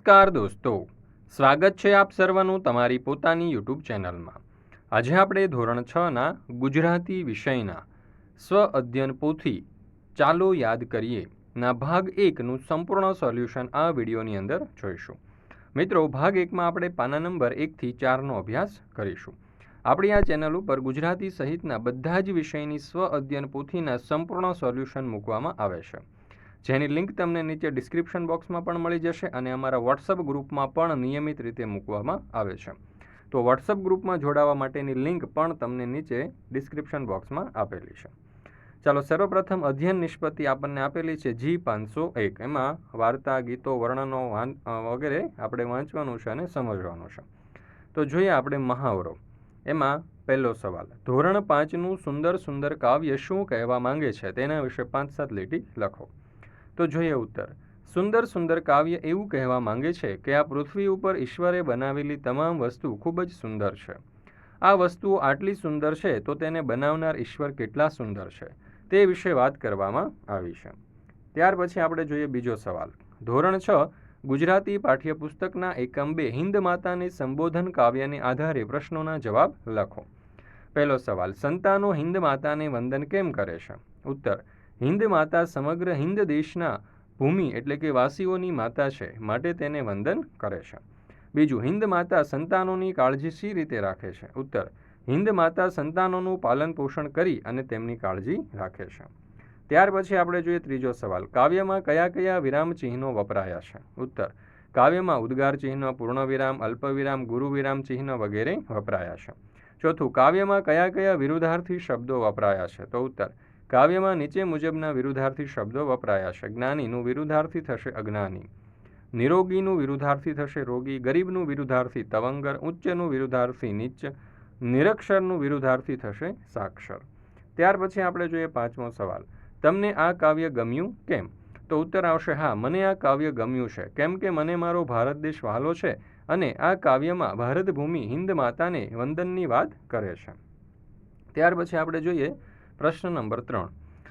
નમસ્કાર દોસ્તો. સ્વાગત છે આપ સર્વનું તમારી પોતાની યુટ્યુબ ચેનલમાં. આજે આપણે ધોરણ છના ગુજરાતી વિષયના સ્વ અધ્યયન પોથી ચાલો યાદ કરીએ. ના, ભાગ એકનું સંપૂર્ણ સોલ્યુશન આ વિડીયોની અંદર જોઈશું. મિત્રો, ભાગ એકમાં આપણે પાના નંબર એકથી ચારનો અભ્યાસ કરીશું. આપણી આ ચેનલ ઉપર ગુજરાતી સહિતના બધા જ વિષયની સ્વ અધ્યયન પોથીના સંપૂર્ણ સોલ્યુશન મૂકવામાં આવે છે. જેની લિંક તમને નીચે ડિસ્ક્રિપ્શન બોક્સમાં પણ મળી જશે અને અમારા વોટ્સઅપ ગ્રુપમાં પણ નિયમિત રીતે મૂકવામાં આવે છે. તો વોટ્સઅપ ગ્રુપમાં જોડાવા માટેની લિંક પણ તમને નીચે ડિસ્ક્રિપ્શન બોક્સમાં આપેલી છે. ચાલો સર્વપ્રથમ અધ્યયન નિષ્પત્તિ આપણને આપેલી છે જી પાંચસો એક. એમાં વાર્તા, ગીતો, વર્ણનો વગેરે આપણે વાંચવાનું છે અને સમજવાનું છે. તો જોઈએ આપણે મહાવરો. એમાં પહેલો સવાલ, ધોરણ પાંચનું સુંદર સુંદર કાવ્ય શું કહેવા માંગે છે? તેના વિશે પાંચ સાત લીટી લખો. તો જોઈએ ઉત્તર. સુંદર સુંદર કાવ્ય એવું કહેવા માંગે છે કે આ પૃથ્વી ઉપર ઈશ્વરે બનાવેલી તમામ વસ્તુ ખૂબ જ સુંદર છે. આ વસ્તુઓ આટલી સુંદર છે તો તેને બનાવનાર ઈશ્વર કેટલા સુંદર છે? તે વિશે વાત કરવામાં આવી છે. ત્યાર પછી આપણે જોઈએ બીજો સવાલ. ધોરણ છ, ગુજરાતી પાઠ્યપુસ્તકના એકમ બે, હિન્દ માતાને સંબોધન કાવ્યને આધારે પ્રશ્નોના જવાબ લખો. પહેલો સવાલ, સંતાનો હિન્દ માતાને વંદન કેમ કરે છે? ઉત્તર હિન્દ માતા સમગ્ર હિન્દ દેશના ભૂમિ એટલે કે વાસીઓની માતા છે, માટે તેને વંદન કરે છે. બીજું, હિન્દ માતા સંતાનોની કાળજી સી રીતે રાખે છે? ઉત્તર, હિન્દ માતા સંતાનોનું પાલન પોષણ કરી અને તેમની કાળજી રાખે છે. ત્યાર પછી આપણે જોઈએ ત્રીજો સવાલ, કાવ્યમાં કયા કયા વિરામ ચિહ્નો વપરાયા છે? ઉત્તર, કાવ્યમાં ઉદ્ગાર ચિહ્ન, પૂર્ણવિરામ, અલ્પવિરામ, ગુરુવિરામ ચિહ્ન વગેરે વપરાયા છે. ચોથું, કાવ્યમાં કયા કયા વિરુદ્ધાર્થી શબ્દો વપરાયા છે? તો ઉત્તર કાવ્યમાં નીચે મુજબના વિરુદ્ધાર્થી શબ્દો વપરાયા છે. જ્ઞાનીનું વિરુદ્ધાર્થી થશે અજ્ઞાની. નિરોગીનું વિરુદ્ધાર્થી થશે રોગી. ગરીબનું વિરુદ્ધાર્થી તવંગર. ઉચ્ચનું વિરુદ્ધાર્થી નીચ. નિરક્ષરનું વિરુદ્ધાર્થી થશે સાક્ષર. ત્યાર પછી આપણે જોઈએ પાંચમો સવાલ. તમને આ કાવ્ય ગમ્યું કેમ? તો ઉત્તર આવશે, હા, મને આ કાવ્ય ગમ્યું છે. કેમ કે મને મારો ભારત દેશ વહાલો છે અને આ કાવ્યમાં ભારતભૂમિ હિન્દ માતાને વંદનની વાત કરે છે. ત્યાર પછી આપણે જોઈએ પ્રશ્ન નંબર ત્રણ.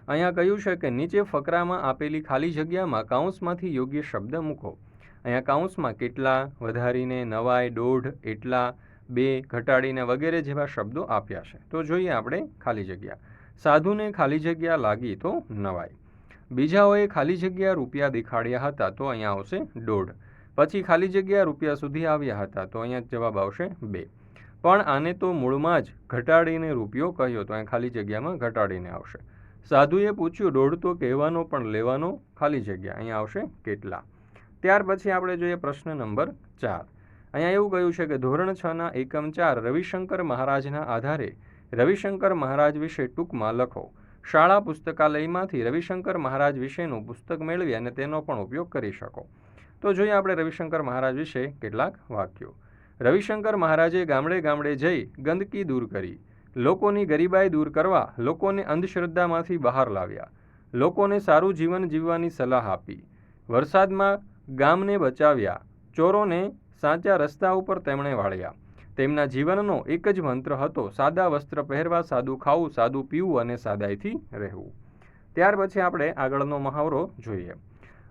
અહીંયા કહ્યું છે કે નીચે ફકરામાં આપેલી ખાલી જગ્યામાં કાઉન્સમાંથી યોગ્ય શબ્દ મૂકો. અહીંયા કાઉન્સમાં કેટલા, વધારીને નવાય, દોઢ, એટલા, બે, ઘટાડીને વગેરે જેવા શબ્દો આપ્યા છે. તો જોઈએ આપણે ખાલી જગ્યા. સાધુને ખાલી જગ્યા લાગી તો નવાય. બીજાઓએ ખાલી જગ્યા રૂપિયા દેખાડ્યા હતા તો અહીંયા આવશે દોઢ. પછી ખાલી જગ્યા રૂપિયા સુધી આવ્યા હતા તો અહીંયા જવાબ આવશે બે. પણ આને તો મૂળમાં જ ઘટાડીને રૂપિયો કહ્યો તો અહીં ખાલી જગ્યામાં ઘટાડીને આવશે. સાધુએ પૂછ્યું, દોઢ તો કહેવાનો પણ લેવાનો? ખાલી જગ્યા, અહીંયા આવશે? કેટલા? ત્યાર પછી આપણે જોઈએ પ્રશ્ન નંબર ચાર. અહીંયા એવું કહ્યું છે કે ધોરણ છના એકમ ચાર રવિશંકર મહારાજના આધારે રવિશંકર મહારાજ વિશે ટૂંકમાં લખો. શાળા પુસ્તકાલયમાંથી રવિશંકર મહારાજ વિશેનું પુસ્તક મેળવી અને તેનો પણ ઉપયોગ કરી શકો. તો જોઈએ આપણે રવિશંકર મહારાજ વિશે કેટલાક વાક્યો. રવિશંકર મહારાજે ગામડે ગામડે જઈ ગંદકી દૂર કરી. લોકોની ગરીબાઈ દૂર કરવા લોકોને અંધશ્રદ્ધામાંથી બહાર લાવ્યા. લોકોને સારું જીવન જીવવાની સલાહ આપી. વરસાદમાં ગામને બચાવ્યા. ચોરોને સાચા રસ્તા ઉપર તેમણે વાળ્યા. તેમના જીવનનો એક જ મંત્ર હતો, સાદા વસ્ત્ર પહેરવા, સાદું ખાવું, સાદું પીવું અને સાદાઈથી રહેવું. ત્યાર પછી આપણે આગળનો મહાવરો જોઈએ.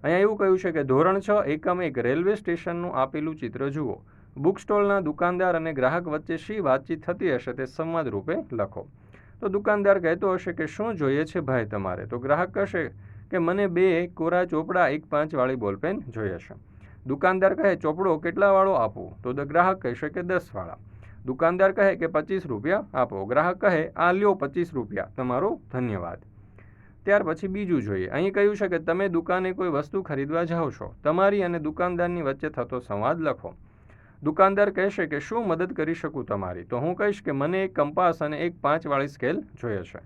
અહીંયા એવું કહ્યું છે કે ધોરણ છ એકમ એક રેલવે સ્ટેશનનું આપેલું ચિત્ર જુઓ. બુક સ્ટોલના દુકાનદાર અને ગ્રાહક વચ્ચે શી વાતચીત થતી હશે તે સંવાદ રૂપે લખો. તો દુકાનદાર કહેતો હશે કે, શું જોઈએ છે ભાઈ તમારે? તો ગ્રાહક કહેશે કે, મને બે કોરા ચોપડા, એક પાંચવાળી બોલપેન જોઈએ છે. દુકાનદાર કહે, ચોપડો કેટલાવાળો આપો? તો ગ્રાહક કહેશે કે, દસવાળા. દુકાનદાર કહે કે, પચીસ રૂપિયા આપો. ગ્રાહક કહે, આ લ્યો પચીસ રૂપિયા, તમારો ધન્યવાદ. ત્યાર પછી બીજું જોઈએ. અહીં કહ્યું છે કે, તમે દુકાને કોઈ વસ્તુ ખરીદવા જાઓ છો. તમારી અને દુકાનદારની વચ્ચે થતો સંવાદ લખો. દુકાનદાર કહેશે કે શું મદદ કરી શકું તમારી? તો હું કહીશ કે મને એક કંપાસ અને એક પાંચવાળી સ્કેલ જોઈએ છે.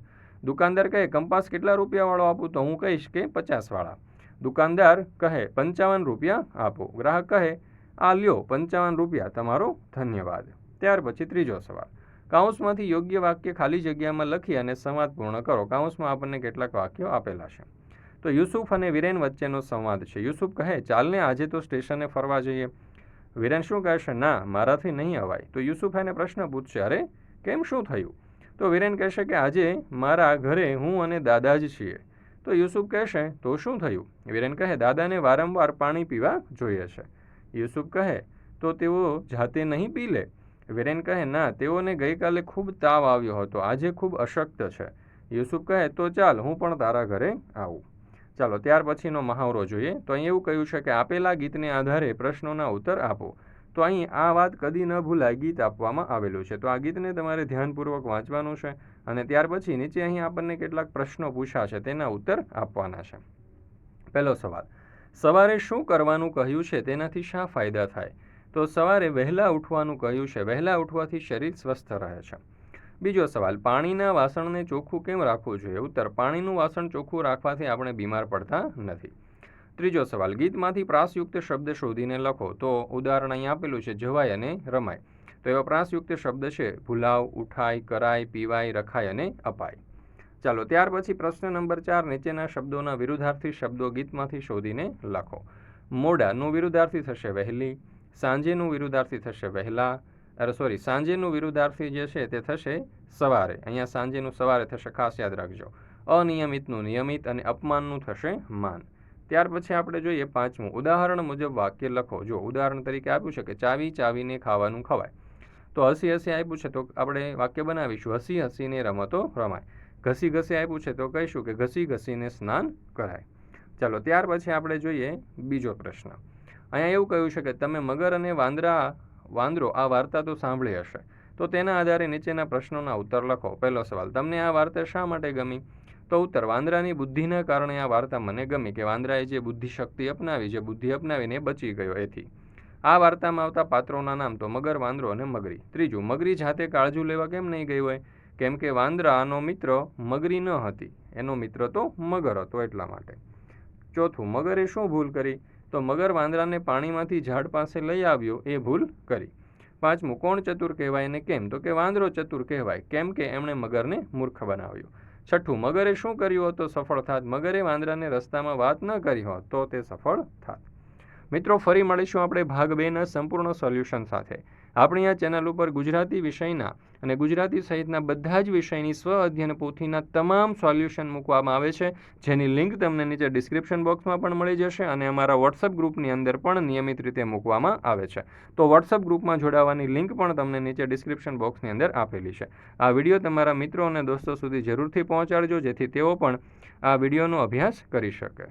દુકાનદાર કહે, કંપાસ કેટલા રૂપિયાવાળો આપું? તો હું કહીશ કે પચાસવાળા. દુકાનદાર કહે, પંચાવન રૂપિયા આપો. ગ્રાહક કહે, આ લ્યો, પંચાવન રૂપિયા, તમારો ધન્યવાદ. ત્યાર પછી ત્રીજો સવાલ. કાઉન્સમાંથી યોગ્ય વાક્ય ખાલી જગ્યામાં લખી અને સંવાદ પૂર્ણ કરો. કાઉન્સમાં આપણને કેટલાક વાક્યો આપેલા છે. તો યુસુફ અને વિરેન વચ્ચેનો સંવાદ છે. યુસુફ કહે, ચાલને આજે તો સ્ટેશને ફરવા જઈએ. વિરેન શું કહેશે? ના, મારાથી નહીં અવાય. તો યુસુફ એને પ્રશ્ન પૂછશે, અરે, કેમ શું થયું? તો વિરેન કહેશે કે, આજે મારા ઘરે હું અને દાદા જ છીએ. તો યુસુફ કહેશે, તો શું થયું? વિરેન કહે, દાદાને વારંવાર પાણી પીવા જોઈએ છે. યુસુફ કહે, તો તેઓ જાતે નહીં પી લે? વિરેન કહે, ના, તેઓને ગઈકાલે ખૂબ તાવ આવ્યો હતો. આજે ખૂબ અશક્ત છે. યુસુફ કહે, તો ચાલ, હું પણ તારા ઘરે આવું. ચાલો ત્યાર પછીનો મહાવરો જોઈએ. તો અહીં એવું કહ્યું છે કે આપેલા ગીતને આધારે પ્રશ્નોના ઉત્તર આપો. તો અહીં આ વાત કદી ન ભૂલાય, ગીત આપવામાં આવેલું છે. તો આ ગીતને તમારે ધ્યાનપૂર્વક વાંચવાનું છે અને ત્યાર પછી નીચે અહીં આપણને કેટલાક પ્રશ્નો પૂછ્યા છે તેના ઉત્તર આપવાના છે. પહેલો સવાલ. સવારે શું કરવાનું કહ્યું છે? તેનાથી શા ફાયદા થાય? તો સવારે વહેલા ઉઠવાનું કહ્યું છે. વહેલા ઉઠવાથી શરીર સ્વસ્થ રહે છે. બીજો સવાલ, પાણીના વાસણને ચોખ્ખું કેમ રાખવું જોઈએ? ઉત્તર, પાણીનું વાસણ ચોખ્ખું રાખવાથી આપણે બીમાર પડતા નથી. ત્રીજો સવાલ, ગીતમાંથી પ્રાસયુક્ત શબ્દ શોધીને લખો. તો ઉદાહરણ અહીં આપેલું છે, જવાય અને રમાય. તો એવા પ્રાસયુક્ત શબ્દ છે, ભૂલાવ, ઉઠાય, કરાય, પીવાય, રખાય અને અપાય. ચાલો, ત્યાર પછી પ્રશ્ન નંબર ચાર, નીચેના શબ્દોના વિરુદ્ધાર્થી શબ્દો ગીતમાંથી શોધીને લખો. મોડાનું વિરુદ્ધાર્થી થશે વહેલી, સાંજેનું વિરુદ્ધાર્થી થશે વહેલા અરે સોરી સાંજેનું વિરુદ્ધાર્થી જે છે તે થશે સવારે. અહીંયા સાંજેનું સવારે થશે, ખાસ યાદ રાખજો. અનિયમિતનું, નિયમિત અને અપમાનનું થશે માન. ત્યાર પછી આપણે જોઈએ પાંચમું. ઉદાહરણ મુજબ વાક્ય લખો. જો ઉદાહરણ તરીકે આપ્યું છે કે ચાવી ચાવીને ખાવાનું ખવાય. તો હસી હસી આપ્યું છે તો આપણે વાક્ય બનાવીશું. હસી હસીને રમતો રમાય. ઘસી ઘસી આપ્યું છે તો કહીશું કે ઘસી ઘસીને સ્નાન કરાય. ચાલો, ત્યાર પછી આપણે જોઈએ બીજો પ્રશ્ન. અહીંયા એવું કહ્યું છે કે તમે મગર અને વાંદરા વાંદરો આ વાર્તા તો સાંભળી હશે. તો તેના આધારે નીચેના પ્રશ્નોના ઉત્તર લખો. પહેલો સવાલ, તમને આ વાર્તા શા માટે ગમી? તો ઉત્તર, વાંદરાની બુદ્ધિના કારણે આ વાર્તા મને ગમી કે વાંદરાએ જે બુદ્ધિ શક્તિ અપનાવી, જે બુદ્ધિ અપનાવીને બચી ગયો એથી. આ વાર્તામાં આવતા પાત્રોના નામ તો મગર, વાંદરો અને મગરી. ત્રીજું, મગરી જાતે કાળજુ લેવા કેમ નહીં ગઈ હોય? કેમ કે વાંદરાનો મિત્ર મગરી ન હતી. એનો મિત્ર તો મગર હતો એટલા માટે. ચોથું, મગરે શું ભૂલ કરી? તો મગર વાંદરાને પાણીમાંથી ઝાડ પાસે લઈ આવ્યો, એ ભૂલ કરી. પાંચમું કોણ ચતુર કહેવાય ને કેમ? તો કે વાંદરો ચતુર કહેવાય. કેમ કે એમણે મગરને મૂર્ખ બનાવ્યો. છઠ્ઠું, મગરે શું કર્યું તો સફળ થાત. મગરે વાંદરાને રસ્તામાં વાત ન કરી હોત, તો તે સફળ થાત. મિત્રો, ફરી મળીશું આપણે ભાગ બેના સંપૂર્ણ સોલ્યુશન સાથે. આપણી આ ચેનલ ઉપર ગુજરાતી વિષયના અને ગુજરાતી સહિતના બધા જ વિષયની સ્વ અધ્યયન પોથીના તમામ સોલ્યુશન મૂકવામાં આવે છે, જેની લિંક તમને નીચે ડિસ્ક્રિપ્શન બોક્સમાં પણ મળી જશે અને અમારા વોટ્સઅપ ગ્રુપની અંદર પણ નિયમિત રીતે મૂકવામાં આવે છે. તો વોટ્સઅપ ગ્રુપમાં જોડાવાની લિંક પણ તમને નીચે ડિસ્ક્રિપ્શન બોક્સની અંદર આપેલી છે. આ વીડિયો તમારા મિત્રો અને દોસ્તો સુધી જરૂરથી પહોંચાડજો, જેથી તેઓ પણ આ વિડીયોનો અભ્યાસ કરી શકે.